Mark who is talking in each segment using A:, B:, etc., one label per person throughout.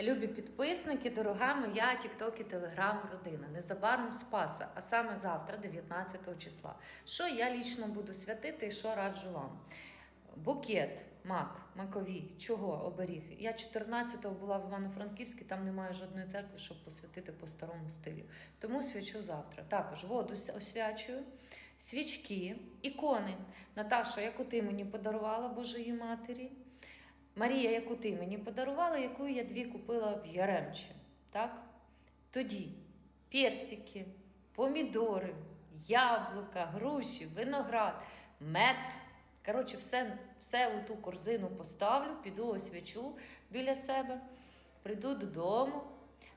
A: Любі підписники, дорога моя Тікток і Телеграм родина. Незабаром Спаса, а саме завтра, 19 числа. Що я лічно буду святити і що раджу вам? Букет, мак, макові. Чого оберіг? Я 14-го була в Івано-Франківській, там немає жодної церкви, щоб посвятити по старому стилю. Тому свячу завтра. Також воду освячую, свічки, ікони. Наташа, яку ти мені подарувала Божої Матері. Марія, яку ти мені подарувала, яку я дві купила в Яремчі. Так? Тоді персики, помідори, яблука, груші, виноград, мед. Коротше, все, все у ту корзину поставлю, піду освічу біля себе, прийду додому,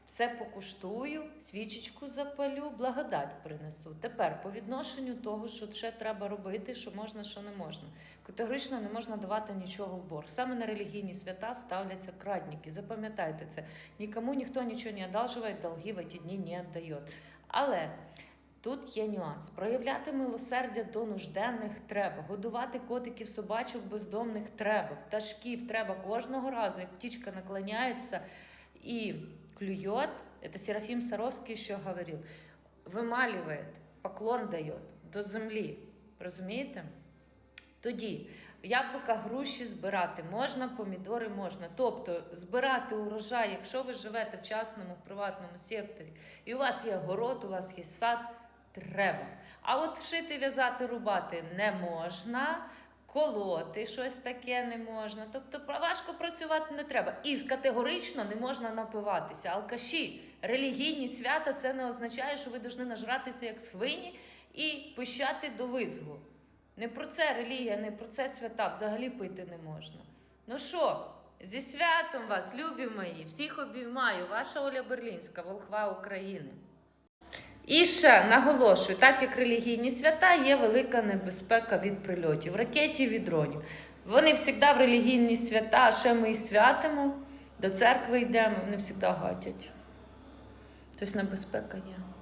A: все покуштую, свічечку запалю, благодать принесу. Тепер по відношенню того, що ще треба робити, що можна, що не можна. Категорично не можна давати нічого в борг. Саме на релігійні свята ставляться крадники. Запам'ятайте це. Нікому ніхто нічого не одалживає, долги в ті дні не віддає. Але тут є нюанс. Проявляти милосердя до нужденних треба. Годувати котиків, собачок бездомних треба. Пташків треба кожного разу, як птічка наклоняється і клюет. Это Серафим Саровский що говорив. Вималює, поклон дає до землі. Розумієте? Тоді яблука, груші збирати можна, помідори можна. Тобто збирати урожай, якщо ви живете в частному, в приватному секторі, і у вас є город, у вас є сад, треба. А от шити, в'язати, рубати не можна. Колоти щось таке не можна. Тобто важко працювати не треба. І категорично не можна напиватися. Алкаші, релігійні свята це не означає, що ви повинні нажратися як свині і пищати до визгу. Не про це релігія, не про це свята, взагалі пити не можна. Ну що, зі святом вас, любі мої, всіх обіймаю, ваша Оля Берлінська, Волхва України. І ще наголошую, так як релігійні свята є велика небезпека від прильотів, ракетів і дронів. Вони завжди в релігійні свята, а ще ми і святимо, до церкви йдемо, вони завжди гатять. Тобто небезпека є.